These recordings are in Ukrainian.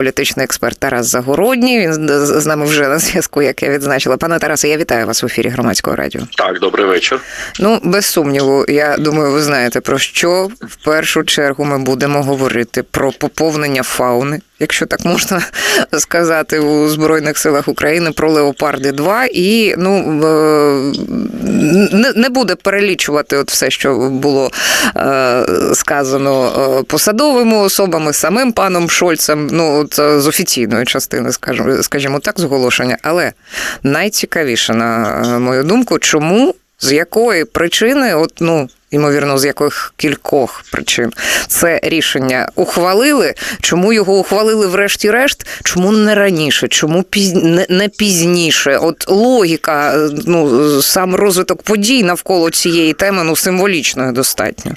Політичний експерт Тарас Загородній. Він з нами вже на зв'язку, як я відзначила. Пане Тарасе, я вітаю вас в ефірі громадського радіо. Так, добрий вечір. Ну, без сумніву, я думаю, ви знаєте про що в першу чергу ми будемо говорити про поповнення фауни, якщо так можна сказати, у Збройних силах України про Леопарди 2 І ну не, буде перелічувати от все, що було е, сказано е, посадовими особами, самим паном Шольцем. Ну, от е, з офіційної частини, скажімо, скажімо так, зголошення. Але найцікавіше, на мою думку, чому з якої причини, от ну. Ймовірно, з яких кількох причин це рішення ухвалили. Чому його ухвалили врешті-решт? Чому не раніше? Чому піз... не, пізніше? От логіка, е, ну сам розвиток подій навколо цієї теми ну символічною достатньо.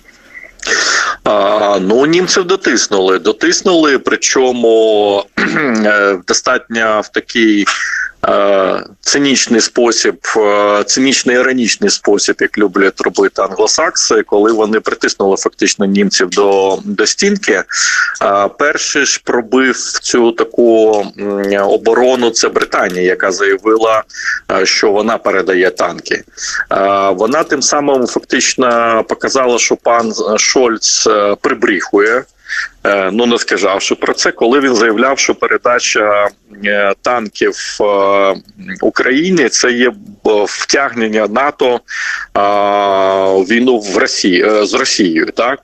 А, ну, німців дотиснули. Дотиснули, причому е, достатньо в такий е, цинічний спосіб, е, цинічний іронічний спосіб, як люблять робити англосакси, коли вони притиснули фактично німців до, до стінки. Перший ж пробив цю таку оборону. Це Британія, яка заявила, е, що вона передає танки. Е, Вона тим самим фактично показала, що пан Шольц е, прибріхує. Е, Ну не сказавши про це, коли він заявляв, що передача е, танків е, Україні це є втягнення НАТО війну в Росії з Росією, так.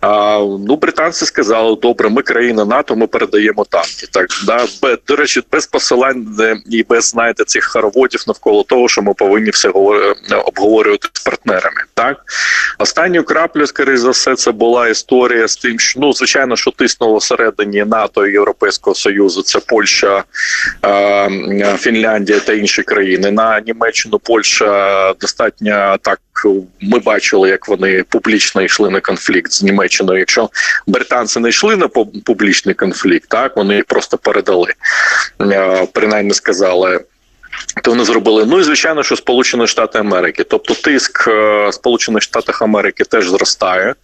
А, ну, британці сказали, добре, ми країна НАТО, ми передаємо танки. Так да до речі, без посилань і без знаєте цих хороводів навколо того, що ми повинні все е, обговорювати з партнерами. Так останню краплю, скоріш за все, це була історія з тим, що ну звичайно, що тиснуло всередині НАТО і Європейського Союзу. Це Польща, Фінляндія та інші країни. На Німеччину Польща достатньо так. Ми бачили, як вони публічно йшли на конфлікт з Німеччиною. Якщо британці не йшли на публічний конфлікт, так вони просто передали, Е, принаймні сказали. То вони зробили. Ну і звичайно, що Сполучені Штати Америки, тобто тиск е, Сполучених Штатів Америки теж зростає.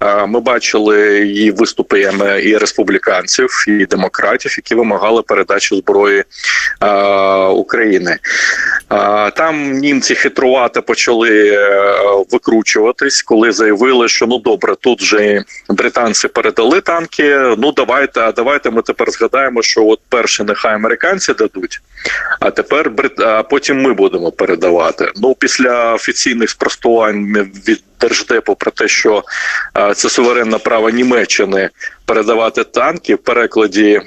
Е, Ми бачили і виступи е, і республіканців, і демократів, які вимагали передачі зброї е, України. Там німці хитрувати почали викручуватись, коли заявили, що ну добре, тут же британці передали танки. Ну давайте, а давайте ми тепер згадаємо, що от перші нехай американці дадуть. А тепер. А потім ми будемо передавати. Ну після офіційних спростувань від держдепу про те, що це суверенне право Німеччини передавати танки. В перекладі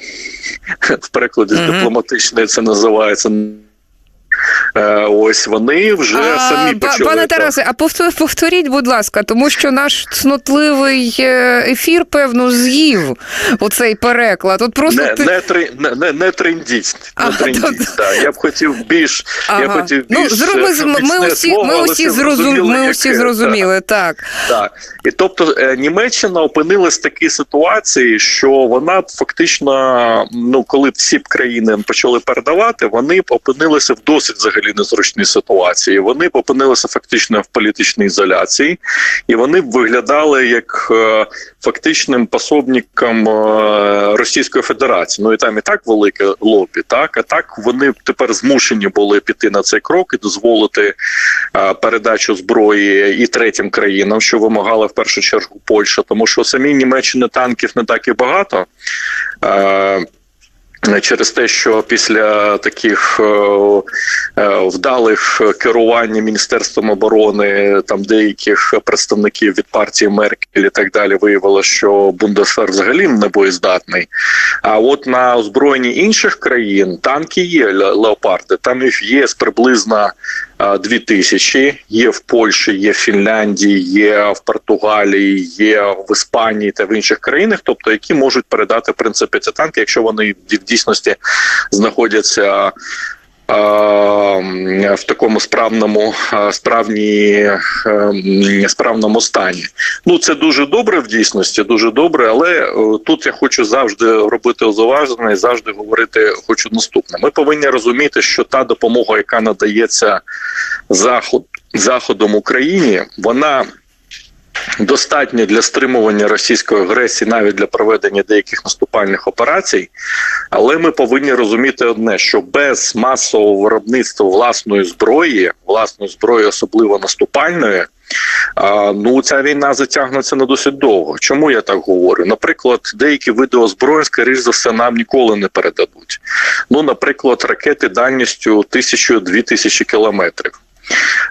в перекладі Мгм. дипломатичної це називається. Е, Ось вони вже самі па- почали пане. Тарасе, а повторіть, будь ласка, тому що наш цнотливий е, ефір, певно, з'їв оцей переклад. От просто Не, ти... не, три, не, не, не трендіть. Не А, трендіть то- да. Я б хотів більш. Я Ага. хотів ну, більш зро- ми, е, ми, усі, слово, ми усі, зрозуміли, ми усі да. зрозуміли, так. Так. І тобто Німеччина опинилась в такій ситуації, що вона фактично, ну коли всі б країни почали передавати, вони опинилися в досить взагалі незручній ситуації. Вони опинилися фактично в політичній ізоляції, і вони виглядали як е, фактичним пособником е, Російської Федерації. Ну і там і так велике лобі, так а так вони тепер змушені були піти на цей крок і дозволити е, передачу зброї і третім країнам, що вимагала в першу чергу Польща, тому що самі Німеччини танків не так і багато. Через те, що після таких е, е, вдалих керувань Міністерством оборони там деяких представників від партії Меркель і так далі виявилося, що Бундесвер взагалі не боєздатний. А от на озброєнні інших країн танки є леопарди. Там їх є приблизно е, дві тисячі. Є в Польщі, є в Фінляндії, є в Португалії, є в Іспанії та в інших країнах, тобто які можуть передати в принципі ці танки, якщо вони в дійсності знаходяться. В такому справному справній е, справному стані. Ну це дуже добре в дійсності, дуже добре. Але е, тут я хочу завжди робити зауваження і завжди говорити. Хочу наступне. Ми повинні розуміти, що та допомога, яка надається заход заходом Україні, вона достатньо для стримування російської агресії, навіть для проведення деяких наступальних операцій. Але ми повинні розуміти одне: що без масового виробництва власної зброї, власної зброї, особливо наступальної. Ну, ця війна затягнеться на досить довго. Чому я так говорю? Наприклад, деякі види озброєнь, скоріш за все, нам ніколи не передадуть. Ну, наприклад, ракети дальністю 1000-2000 кілометрів.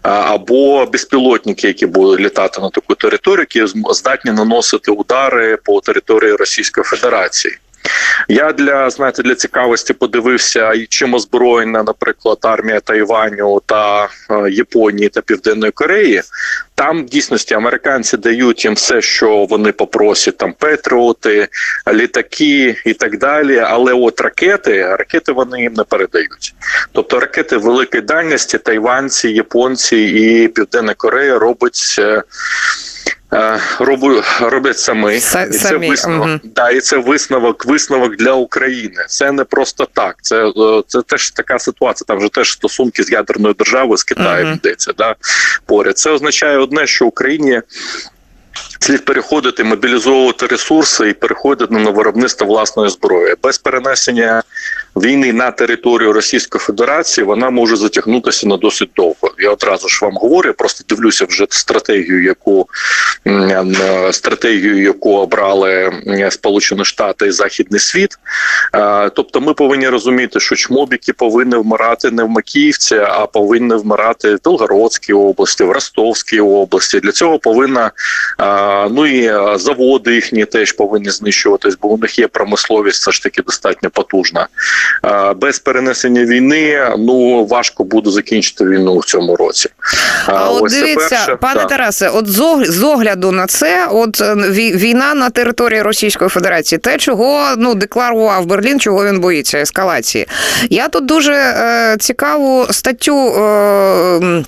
Або безпілотники, які будуть літати на таку територію, які здатні наносити удари по території Російської Федерації. Я для знаєте для цікавості подивився, і чим озброєна, наприклад, армія Тайваню та е, Японії та Південної Кореї. Там в дійсності американці дають їм все, що вони попросять, там патріоти, літаки і так далі. Але от ракети, ракети вони їм не передають. Тобто ракети великої дальності, тайванці, японці і Південна Корея робить. Е, робу- роблять самі, Са- і це висновок. мгм. Да, і це висновок, висновок для України. Це не просто так. Це, е, це теж така ситуація. Там вже теж стосунки з ядерною державою з Китаєм Мгм. йдеться. Да, поряд. Це означає одне, що Україні. Слід переходити, мобілізовувати ресурси і переходити на виробництво власної зброї без перенесення війни на територію Російської Федерації. Вона може затягнутися на досить довго. Я одразу ж вам говорю, просто дивлюся вже стратегію, яку стратегію, яку обрали Сполучені Штати і Західний світ. Тобто, ми повинні розуміти, що чмобіки повинні вмирати не в Макіївці, а повинні вмирати в Белгородській області, в Ростовській області. Для цього повинна ну і заводи їхні теж повинні знищуватись, бо у них є промисловість все ж таки достатньо потужна. Е, Без перенесення війни ну важко буде закінчити війну в цьому році. Е, А от ось дивіться, перше. пане Так. Тарасе, от з ог- огляду на це, от е, вій- війна на території Російської Федерації, те, чого ну декларував Берлін, чого він боїться ескалації. Я тут дуже е, цікаву статтю. Е,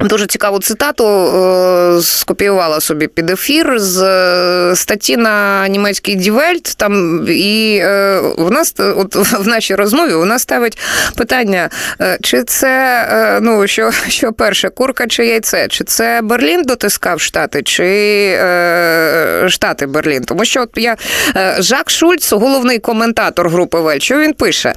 Дуже цікаву цитату е, скопіювала собі під ефір з е, статті на німецький Дівельт. Там і е, вона ст- от в нашій розмові вона ставить питання: чи це ну що, що перше, курка чи яйце? Чи це Берлін дотискав Штати, чи Штати Берлін? Тому що от я Жак Шульц, головний коментатор групи Вель, що він пише?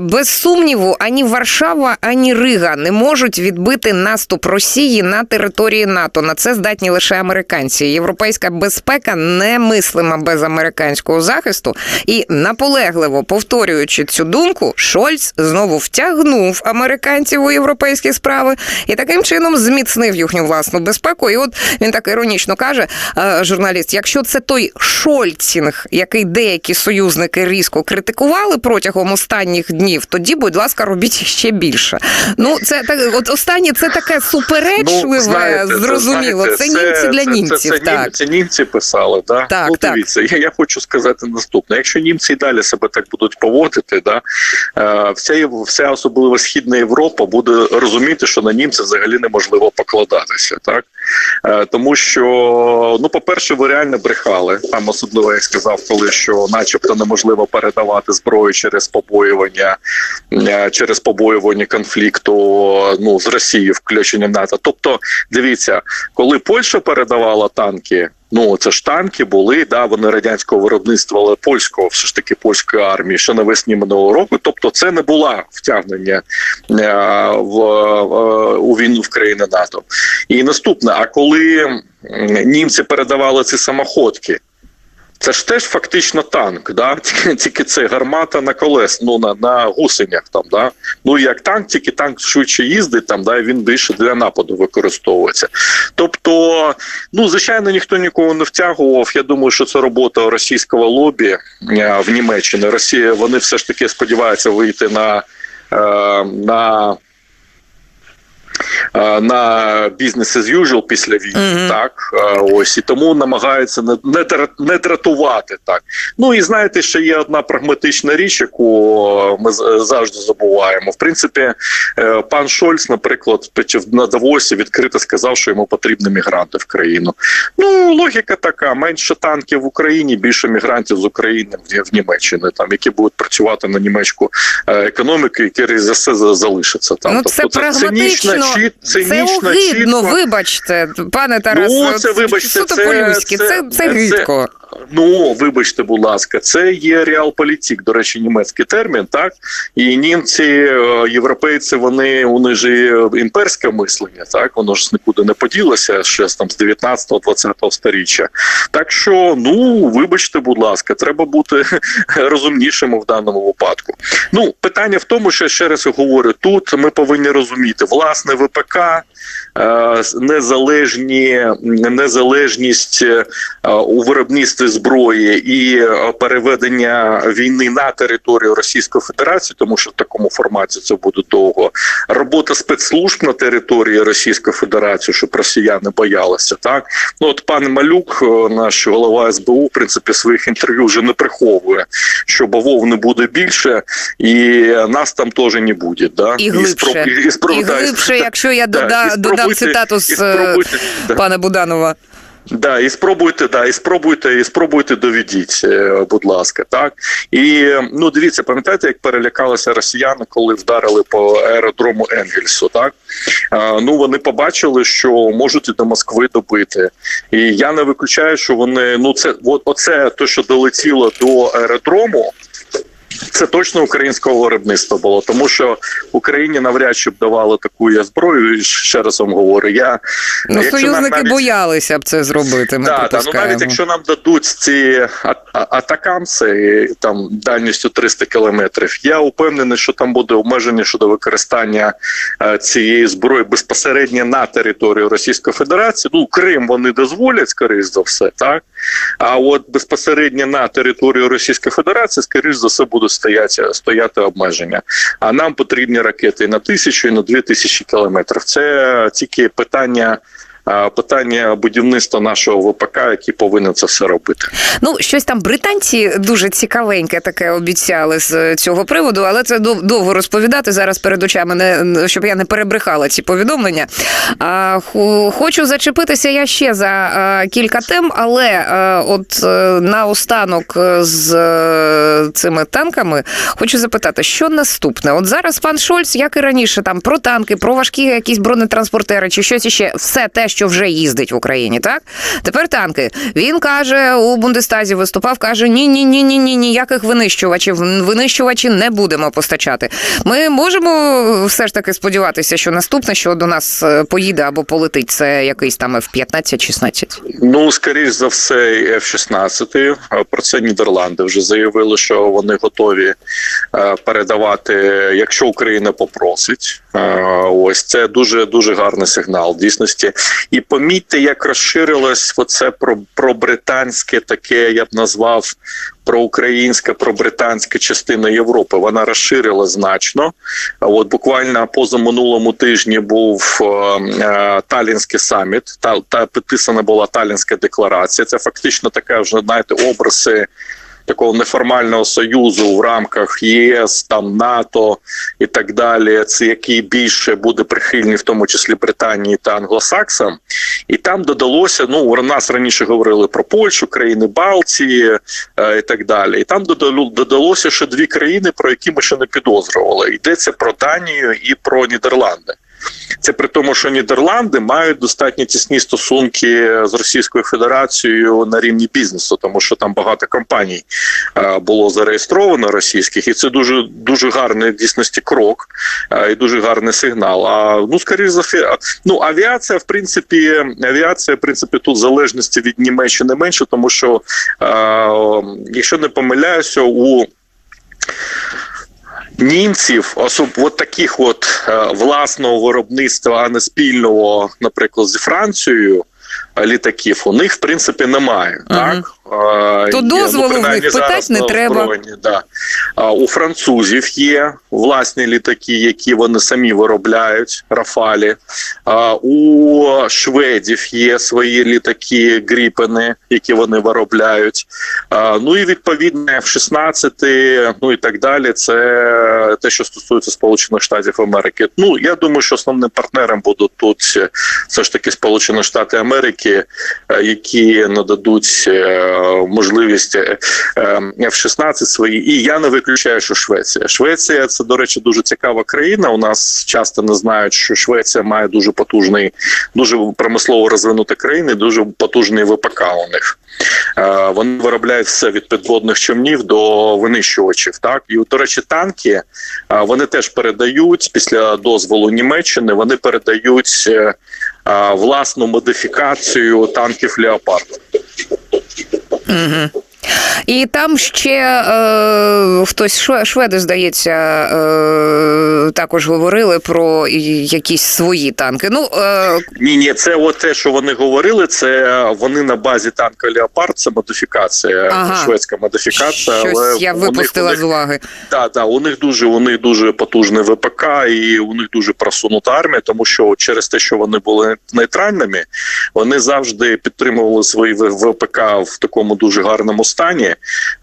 Без сумніву, ані Варшава, ані Рига не можуть відбити наступ Росії на території НАТО. На це здатні лише американці. Європейська безпека немислима без американського захисту. І наполегливо повторюючи цю думку, Шольц знову втягнув американців у європейські справи і таким чином зміцнив їхню власну безпеку. І от він так іронічно каже, е, журналіст: якщо це той Шольцінг, який деякі союзники різко критикували протягом останніх днів, тоді, будь ласка, робіть ще більше. Ну, це так, от останнє це таке суперечливе, Ну, знаєте, зрозуміло. зрозуміло. Це, це німці для це, німців. Це, це, так. німці, це німці писали, да? Так, ну, так. я, я хочу сказати наступне. Якщо німці і далі себе так будуть поводити, да, е, вся, вся особливо Східна Європа буде розуміти, що на німців взагалі неможливо покладатися. Так? Е, тому що, ну, по-перше, ви реально брехали. Там особливо я сказав, коли що, начебто, неможливо передавати зброю через побоювання, е, через побоювання конфлікту ну, з Росією, включення НАТО. Тобто, дивіться, коли Польща передавала танки. Ну, це ж танки були, да, вони радянського виробництва, але польського, все ж таки польської армії, ще навесні минулого року. Тобто, це не була втягнення е, в, е, у війну в країни НАТО. І наступне: а коли німці передавали ці самоходки, це ж теж фактично танк, да? тільки, це гармата на колес, ну на, на гусенях там, да? Ну як танк, тільки танк швидше їздить там, да, і він більше для нападу використовується. Тобто, ну звичайно, ніхто нікого не втягував. Я думаю, що це робота російського лобі е, в Німеччині. Росія вони все ж таки сподіваються вийти на, е, на на бізнес as usual після війни, Мгм. так е, ось і тому намагаються не, не, не дратувати так. Ну і знаєте, ще є одна прагматична річ, яку ми завжди забуваємо. В принципі, е, пан Шольц, наприклад, на Давосі відкрито сказав, що йому потрібні мігранти в країну. Ну логіка така: менше танків в Україні, більше мігрантів з України в, Німеччині, там які будуть працювати на німецьку е, економіку, які за все за- залишаться там. Ну, це тобто, прагматично, цинічна, цинічно, Це огидно, чітко. вибачте, пане Тарасе. Ну, це, вибачте, суто це- по-людськи, це- це, це, це- гидко. Ну, вибачте, будь ласка, це є реалполітик, до речі, німецький термін, так? І німці, е, європейці, вони у них же імперське мислення, так? Воно ж нікуди не поділося ще там з 19-20 сторіччя. Так що, ну, вибачте, будь ласка, треба бути розумнішими в даному випадку. Ну, питання в тому, що ще раз говорю, тут ми повинні розуміти, власне, ВПК, незалежні, незалежність е, у виробництві зброї і е, переведення війни на територію Російської Федерації, тому що в такому форматі це буде довго. Робота спецслужб на території Російської Федерації, щоб росіяни боялися. Так ну от пан Малюк, е, наш голова СБУ, в принципі, своїх інтерв'ю вже не приховує, що бавов не буде більше, і нас там теж не буде. Да? І глибше. спроб- і, спроб- І да, глибше, якщо я да, спробуйте- цитату з е, спробуйте, пана Буданова. Да, і спробуйте, да, і спробуйте, і спробуйте доведіть, е, будь ласка, так і е, ну дивіться, пам'ятаєте, як перелякалися росіяни, коли вдарили по аеродрому Енгельсу? Так е, ну вони побачили, що можуть і до Москви добити, і я не виключаю, що вони ну це от оце те, що долетіло до аеродрому. Це точно українського виробництва було, тому що Україні навряд чи б давали таку я зброю. І ще раз вам говорю, я Ну, союзники навіть- боялися б це зробити. Ми Да, да, ну навіть якщо нам дадуть ці атакамси там дальністю 300 кілометрів, я упевнений, що там буде обмеження щодо використання е, цієї зброї безпосередньо на територію Російської Федерації. Ну, Крим вони дозволять, скоріш за все, так. А от безпосередньо на територію Російської Федерації, скоріш за все, буде стояти, стояти обмеження. А нам потрібні ракети на тисячу, і на дві тисячі кілометрів. Це тільки питання. Питання будівництва нашого ВПК, який повинен це все робити. Ну, щось там британці дуже цікавеньке таке обіцяли з цього приводу, але це дов- довго розповідати зараз перед очами, не щоб я не перебрехала ці повідомлення. А, хочу зачепитися я ще за кілька тем, але от е, наостанок е, з е, цими танками хочу запитати, що наступне? От зараз пан Шольц, як і раніше, там про танки, про важкі якісь бронетранспортери чи щось іще, все те, що вже їздить в Україні, так? Тепер танки. Він каже у Бундестазі виступав, каже: ні, ні, ні, ні, ні, ніяких винищувачів. Винищувачі не будемо постачати. Ми можемо все ж таки сподіватися, що наступне, що до нас е, поїде або полетить, це якийсь там F-15-16. Ну, скоріш за все, і F-16. Е, Про це Нідерланди вже заявили, що вони готові е, передавати, якщо Україна попросить. Е, Ось це дуже дуже гарний сигнал дійсності. І помітьте, як розширилось оце про, про британське таке, я б назвав проукраїнська, пробританська частина Європи. Вона розширила значно. От буквально позаминулому тижні був е, е, Талінський саміт. Та, та підписана була Талінська декларація. Це фактично така вже знаєте образи. Такого неформального союзу в рамках ЄС, там НАТО і так далі, це який більше буде прихильний, в тому числі Британії та англосаксам, і там додалося. Ну у нас раніше говорили про Польщу, країни Балтії е, і так далі. І там додало- додалося ще дві країни, про які ми ще не підозрювали. Йдеться про Данію і про Нідерланди. Це при тому, що Нідерланди мають достатньо тісні стосунки з Російською Федерацією на рівні бізнесу, тому що там багато компаній е, було зареєстровано російських, і це дуже дуже гарний дійсності крок е, і дуже гарний сигнал. А ну скоріш за ну авіація, в принципі, авіація, в принципі, тут залежності від Німеччини менше, тому що е, якщо не помиляюся, у Німців, особ от таких от е, власного виробництва, а не спільного, наприклад, зі Францією. е, Літаків у них в принципі немає, Мгм. так То є, дозволу в них зараз не треба. Да. У французів є власні літаки, які вони самі виробляють, Рафалі. А у шведів є свої літаки, гріпени, які вони виробляють. Ну і відповідно F-16, ну і так далі. Це те, що стосується Сполучених Штатів Америки. Ну я думаю, що основним партнером будуть тут все ж таки Сполучені Штати Америки, е, які нададуть е, можливість е, е, F-16 свої. І я не виключаю, що Швеція. Швеція це, до речі, дуже цікава країна. У нас часто не знають, що Швеція має дуже потужний, дуже промислово розвинута країна, і дуже потужний ВПК у них. Е, Вони виробляють все від підводних човнів до винищувачів. Так і до речі, танки вони теж передають після дозволу Німеччини. Вони передають власну модифікацію танків Леопард. Угу. І там ще е, хтось шведи, здається, е, також говорили про якісь свої танки. Ну, е, Ні, ні, це от те, що вони говорили. Це вони на базі танка Леопард. Це модифікація, Ага. шведська модифікація. але я випустила них, з уваги. Так, так, у них дуже у них дуже потужний ВПК, і у них дуже просунута армія, тому що через те, що вони були нейтральними, вони завжди підтримували свої ВПК в такому дуже гарному стані,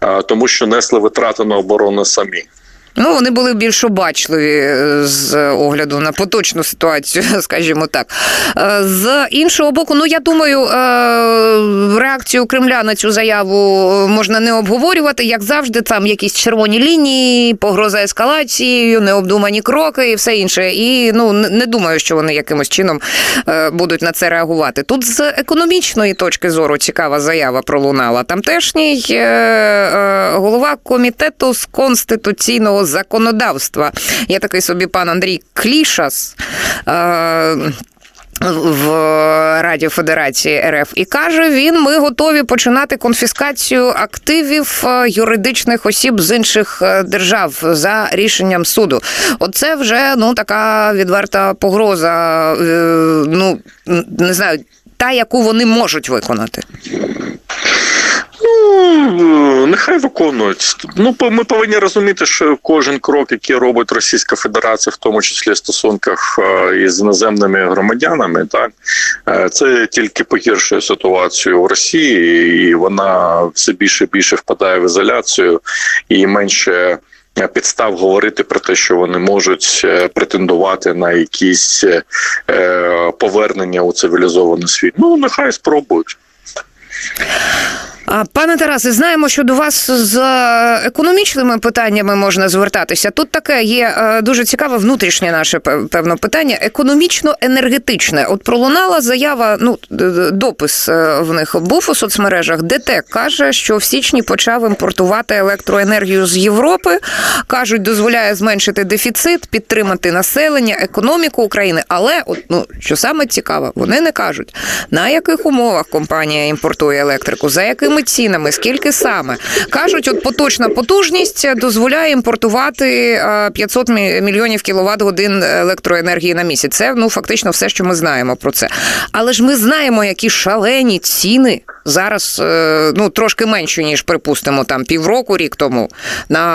а, тому що несли витрати на оборону самі. Ну, вони були більш обачливі е, з огляду на поточну ситуацію, скажімо так. Е, З іншого боку, ну я думаю, е, реакцію Кремля на цю заяву можна не обговорювати. Як завжди, там якісь червоні лінії, погроза ескалацією, необдумані кроки і все інше. І ну не думаю, що вони якимось чином будуть на це реагувати. Тут з економічної точки зору цікава заява пролунала. Тамтешній голова комітету з конституційного законодавства. Є такий собі пан Андрій Клішас. Е, в Раді Федерації РФ і каже він: ми готові починати конфіскацію активів е, юридичних осіб з інших е, держав за рішенням суду. Оце вже ну така відверта погроза. е, Ну не знаю, та яку вони можуть виконати. Ну нехай виконують. Ну ми повинні розуміти, що кожен крок, який робить Російська Федерація, в тому числі в стосунках е, із іноземними громадянами, так е, це тільки погіршує ситуацію в Росії, і вона все більше і більше впадає в ізоляцію і менше. е, Підстав говорити про те, що вони можуть претендувати на якісь повернення у цивілізований світ. Ну нехай спробують. Пане Тарасе, знаємо, що до вас з економічними питаннями можна звертатися. Тут таке є е, дуже цікаве внутрішнє наше пев- певно питання економічно-енергетичне. От пролунала заява. Ну допис е, в них був у соцмережах. ДТЕК каже, що в січні почав імпортувати електроенергію з Європи. кажуть, дозволяє зменшити дефіцит, підтримати населення, економіку України. Але от ну що саме цікаве, вони не кажуть на яких умовах компанія імпортує електрику, за якими цінами, скільки саме кажуть, от поточна потужність дозволяє імпортувати е, 500 мільйонів кіловат годин електроенергії на місяць. Це ну фактично все, що ми знаємо про це. Але ж ми знаємо, які шалені ціни зараз, е, ну трошки менші ніж припустимо там півроку, рік тому на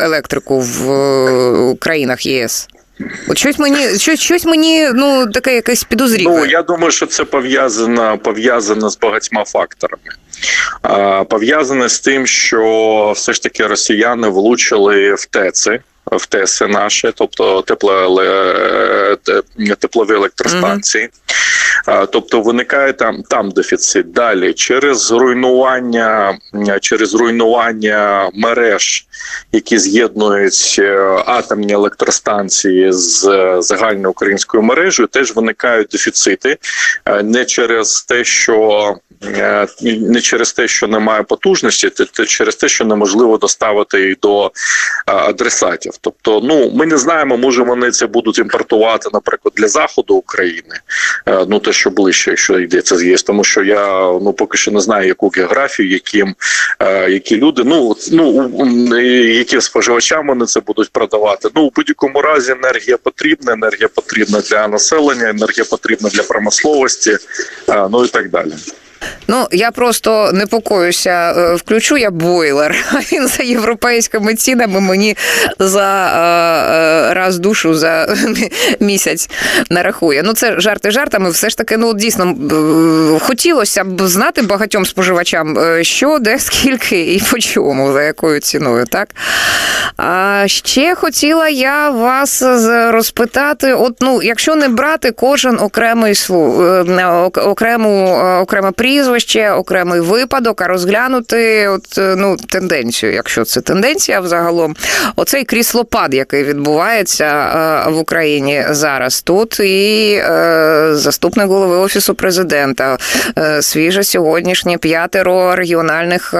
е, електрику в е, країнах ЄС. Щось мені, щось, щось мені ну таке якесь підозріле. Ну я думаю, що це пов'язано пов'язано з багатьма факторами. Пов'язане з тим, що все ж таки росіяни влучили в ТЕЦи. В ТЕСи наші, тобто теплоеле- теплові електростанції. А, Тобто виникає там там дефіцит. Далі через руйнування, через руйнування мереж, які з'єднують е, атомні електростанції з е, загальноукраїнською мережею, теж виникають дефіцити Е, не через те, що не через те, що немає потужності, те через те, що неможливо доставити їх до е, адресатів. Тобто, ну ми не знаємо, може вони це будуть імпортувати, наприклад, для заходу України. Е, Ну те, що ближче, якщо йдеться з ЄС, тому що я ну поки що не знаю, яку географію, яким е, які люди, ну ну яким споживачам вони це будуть продавати. Ну у будь-якому разі енергія потрібна, енергія потрібна для населення, енергія потрібна для промисловості, е, ну і так далі. Ну я просто непокоюся. Е, Включу я бойлер. А він за європейськими цінами мені за е, е, раз душу за місяць нарахує. Ну це жарти жартами. Все ж таки, ну дійсно е, хотілося б знати багатьом споживачам, що, де, скільки і по чому, за якою ціною, так. А ще хотіла я вас розпитати: от ну, якщо не брати кожен окремий слу, окрему окреме прізвище, окремий випадок, а розглянути от е, ну тенденцію, якщо це тенденція взагалом, оцей кріслопад, який відбувається е, в Україні зараз тут, і е, заступник голови офісу президента, свіже сьогоднішнє п'ятеро регіональних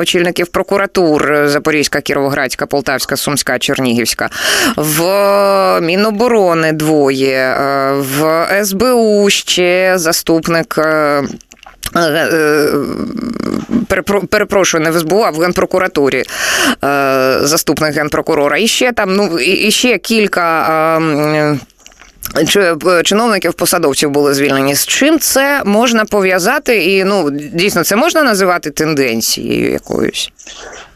очільників прокуратур Запорізька, Кіровоградська, Полтавська, Сумська, Чернігівська, в Міноборони двоє, в СБУ ще заступник. Перепрошую, не в СБУ, а в Генпрокуратурі е, заступник генпрокурора. І ще там, ну і ще кілька. Е, чиновників, посадовців були звільнені. З чим це можна пов'язати? І ну дійсно це можна називати тенденцією якоюсь?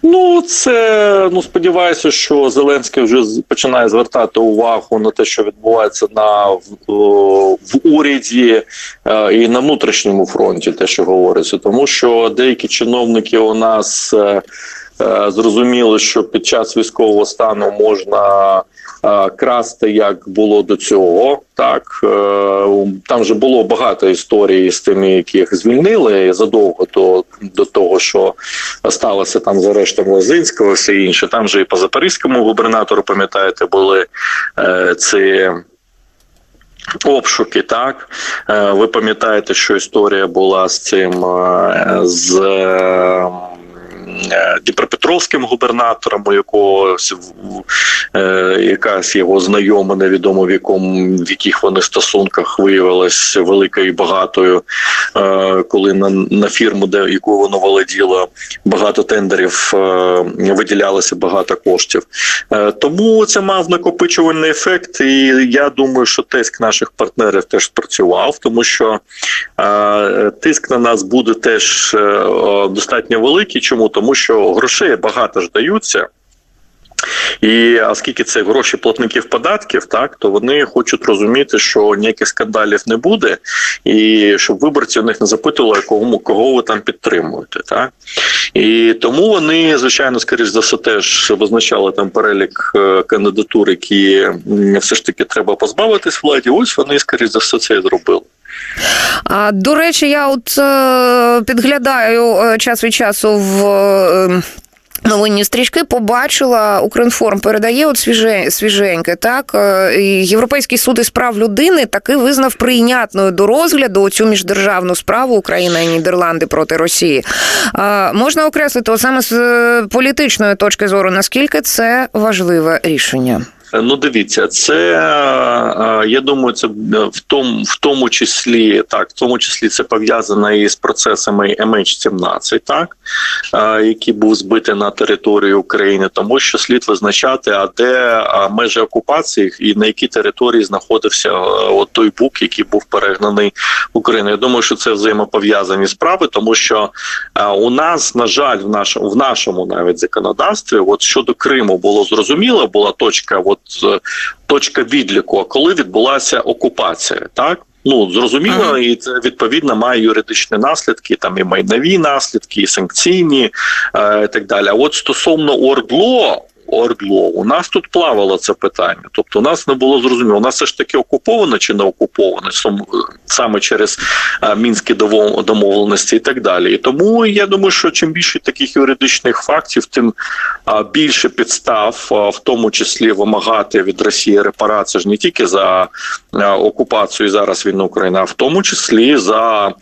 Ну, це ну сподіваюся, що Зеленський вже починає звертати увагу на те, що відбувається на в, в уряді е, і на внутрішньому фронті, те, що говориться, тому що деякі чиновники у нас е, зрозуміли, що під час військового стану можна. Е, Красти як було до цього, так е, там же було багато історій з тими, яких звільнили задовго до, до того, що сталося там з арештом Лозинського, все інше. Там же і по запорізькому губернатору, пам'ятаєте, були е, ці. Обшуки, так ви пам'ятаєте, що історія була з цим з Дніпропетровським губернатором, у якого е, якась його знайома, невідомо в якому в яких вони стосунках виявилась великою і багатою, е, коли на, на фірму, де яку воно володіло, багато тендерів е, виділялося багато коштів. Е, Тому це мав накопичувальний ефект, і я думаю, що тиск наших партнерів теж спрацював, тому що е, тиск на нас буде теж е, достатньо великий. Чому? Тому що грошей багато ж даються. І оскільки це гроші платників податків, так то вони хочуть розуміти, що ніяких скандалів не буде, і щоб виборці у них не запитували, кого, кого ви там підтримуєте. Так і тому вони, звичайно, скоріш за все, теж визначали там перелік е, кандидатур, які все ж таки треба позбавитись владі. Ось вони, скоріш за все, це і зробили. До речі, я от е, підглядаю е, час від часу в. е, Новинні стрічки побачила Укрінформ передає от свіже, свіженьке. Так Європейський суд із прав людини таки визнав прийнятною до розгляду цю міждержавну справу Україна і Нідерланди проти Росії. А, можна окреслити саме з політичної точки зору, наскільки це важливе рішення. Ну, дивіться, це е, я думаю, це в тому, в тому числі так, в тому числі це пов'язано із процесами MH17, так е, який був збитий на території України, тому що слід визначати, а де межі окупації і на якій території знаходився е, от той бук, який був перегнаний в Україну. Я думаю, що це взаємопов'язані справи, тому що е, у нас, на жаль, в нашому в нашому навіть законодавстві, от щодо Криму було зрозуміло, була точка, от е, точка відліку, а коли відбулася окупація, так. Ну зрозуміло, Ага. і це відповідно має юридичні наслідки, там і майнові наслідки, і санкційні, е, і так далі. А от стосовно ОРДЛО, ОРДЛО, у нас тут плавало це питання. Тобто, у нас не було зрозуміло, у нас все ж таки окуповано чи не окуповано, сам- саме через е, мінські домовленості і так далі. І тому я думаю, що чим більше таких юридичних фактів, тим більше підстав, в тому числі вимагати від Росії репарації ж не тільки за окупацію і зараз війну України, а в тому числі за.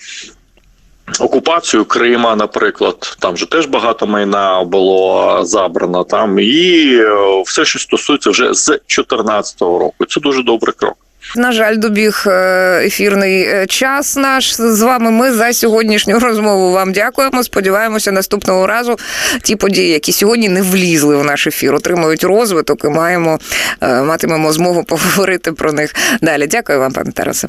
Окупацію Крима, наприклад, там же теж багато майна було забрано там, і е, все, що стосується вже з 2014 року. Це дуже добрий крок. На жаль, добіг е, ефірний е, час наш з вами. Ми за сьогоднішню розмову вам дякуємо. Сподіваємося, наступного разу ті події, які сьогодні не влізли в наш ефір, отримують розвиток і маємо матимемо змогу поговорити про них далі. Дякую вам, пане Тарасе.